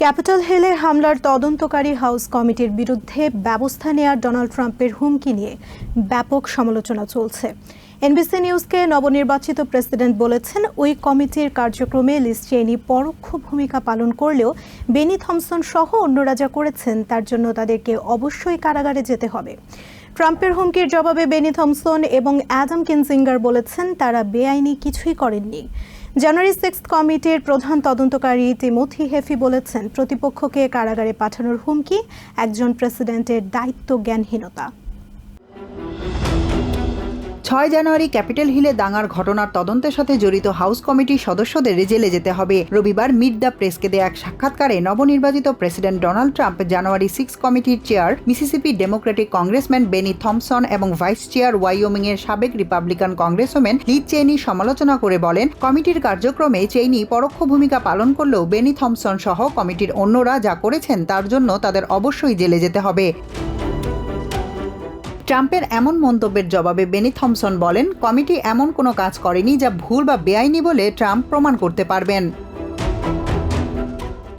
Capital হিলে হামলার তদন্তকারী হাউস কমিটির বিরুদ্ধে ব্যবস্থা নেয়ার ডোনাল্ড ট্রাম্পের হুমকি নিয়ে ব্যাপক সমালোচনা চলছে। এনবিসি নিউজকে নবনির্বাচিত প্রেসিডেন্ট বলেছেন, ওই কমিটির কার্যক্রমে লিস পরোক্ষ ভূমিকা পালন করলেও বেনি থমসন সহ অন্যরা যা করেছেন, তার জন্য তাদেরকে অবশ্যই কারাগারে যেতে হবে। ট্রাম্পের হুমকির জবাবে বেনি থমসন এবং অ্যাডাম কিনজিঙ্গার বলেছেন, তারা বেআইনি কিছুই করেননি। জানুয়ারি সিক্স কমিটির প্রধান তদন্তকারী টিমোথি হেফি বলেছেন, প্রতিপক্ষকে কারাগারে পাঠানোর হুমকি, একজন প্রেসিডেন্টের দায়িত্ব জ্ঞানহীনতা ছয় জানুয়ারি ক্যাপিটাল হিলে দাঙ্গার ঘটনার তদন্তের সাথে জড়িত হাউস কমিটির সদস্যদের জেলে যেতে হবে। রবিবার মিড দ্য প্রেসকে দেয়া এক সাক্ষাৎকারে নবনির্বাচিত president Donald Trump January six কমিটির chair, Mississippi Democratic congressman Bennie Thompson এবং ভাইস চেয়ার ওয়াইওমিং এর সাবেক রিপাবলিকান কংগ্রেসম্যান লিড চেইনি সমালোচনা করে বলেন, কমিটির কার্যক্রমে চেইনি পরোক্ষ ভূমিকা পালন করলেও বেনি থমসন সহ কমিটির অন্যরা যা করেছেন তার জন্য তাদের অবশ্যই জেলে যেতে হবে। ট্রাম্পের এমন মন্তব্যের জবাবে বেনি থমসন বলেন, কমিটি এমন কোনো কাজ করেনি যা ভুল বা বেআইনি বলে ট্রাম্প প্রমাণ করতে পারবেন।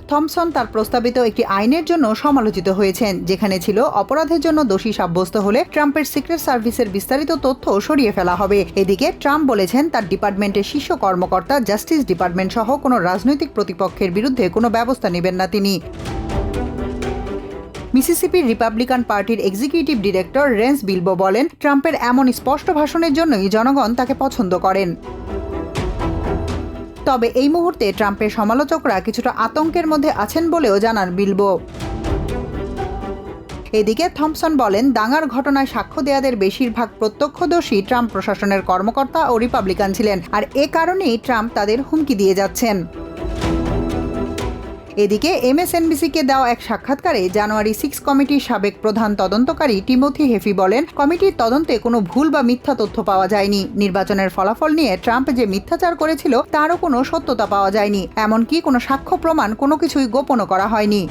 থমসন তার প্রস্তাবিত একটি আইনের জন্য সমালোচিত হয়েছেন, যেখানে ছিল অপরাধের জন্য দোষী সাব্যস্ত হলে ট্রাম্পের সিক্রেট সার্ভিসের বিস্তারিত তথ্য সরিয়ে ফেলা হবে। এদিকে ট্রাম্প বলেছেন, তার ডিপার্টমেন্টের শীর্ষ কর্মকর্তা, জাস্টিস ডিপার্টমেন্ট সহ কোনো রাজনৈতিক প্রতিপক্ষের বিরুদ্ধে কোনো ব্যবস্থা নেবেন না তিনি। মিসিসিপির রিপাবলিকান পার্টির এক্সিকিউটিভ ডিরেক্টর রেন্স বিলবো বলেন, ট্রাম্পের এমন স্পষ্ট ভাষণের জন্যই জনগণ তাকে পছন্দ করেন। তবে এই মুহূর্তে ট্রাম্পের সমালোচকরা কিছুটা আতঙ্কের মধ্যে আছেন বলেও জানান বিলবো। এদিকে থমসন বলেন, দাঙ্গার ঘটনায় সাক্ষ্য দেয়াদের বেশিরভাগ প্রত্যক্ষদর্শী ট্রাম্প প্রশাসনের কর্মকর্তা ও রিপাবলিকান ছিলেন, আর এ কারণেই ট্রাম্প তাদের হুমকি দিয়ে যাচ্ছেন। এদিকে এমএসএনবিসিকে দেওয়া এক সাক্ষাৎকারে জানুয়ারি সিক্স কমিটির সাবেক প্রধান তদন্তকারী টিমোথি হেফি বলেন, কমিটির তদন্তে কোনো ভুল বা মিথ্যা তথ্য পাওয়া যায়নি। নির্বাচনের ফলাফল নিয়ে ট্রাম্প যে মিথ্যাচার করেছিল, তারও কোনো সত্যতা পাওয়া যায়নি। এমনকি কোনো সাক্ষ্য প্রমাণ কোনো কিছুই গোপনও করা হয়নি।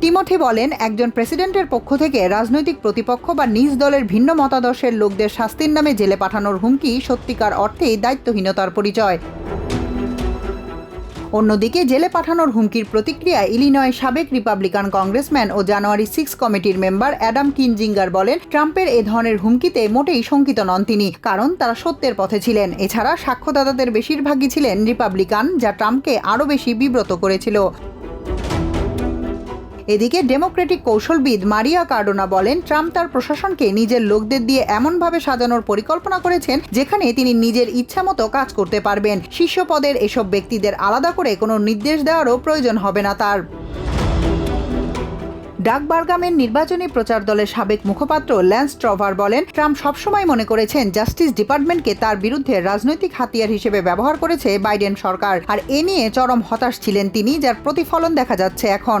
টিমোথি বলেন, একজন প্রেসিডেন্টের পক্ষ থেকে রাজনৈতিক প্রতিপক্ষ বা নিজ দলের ভিন্ন মতাদর্শের লোকদের শাস্তির নামে জেলে পাঠানোর হুমকি সত্যিকার অর্থেই দায়িত্বহীনতার পরিচয়। অন্যদিকে জেলে পাঠানোর হুমকির প্রতিক্রিয়া ইলিনয় সাবেক রিপাবলিকান কংগ্রেসম্যান ও জানুয়ারি সিক্স কমিটির মেম্বার অ্যাডাম কিনজিঙ্গার বলেন, ট্রাম্পের এ ধরনের হুমকিতে মোটেই শঙ্কিত নন তিনি, কারণ তারা সত্যের পথে ছিলেন। এছাড়া সাক্ষ্যদাতাদের বেশিরভাগই ছিলেন রিপাবলিকান, যা ট্রাম্পকে আরও বেশি বিব্রত করেছিল। এদিকে ডেমোক্রেটিক কৌশলবিদ মারিয়া কার্ডোনা বলেন, ট্রাম্প তার প্রশাসনকে নিজের লোকদের দিয়ে এমনভাবে সাজানোর পরিকল্পনা করেছেন যেখানে তিনি নিজের ইচ্ছামতো কাজ করতে পারবেন। শীর্ষ পদের এসব ব্যক্তিদের আলাদা করে কোনো নির্দেশ দেওয়ারও প্রয়োজন হবে না তার। ডাকবার্গামের নির্বাচনী প্রচার দলের সাবেক মুখপাত্র ল্যান্স ট্রভার বলেন, ট্রাম্প সবসময় মনে করেছেন জাস্টিস ডিপার্টমেন্টকে তার বিরুদ্ধে রাজনৈতিক হাতিয়ার হিসেবে ব্যবহার করেছে বাইডেন সরকার। আর এ নিয়ে চরম হতাশ ছিলেন তিনি, যার প্রতিফলন দেখা যাচ্ছে এখন।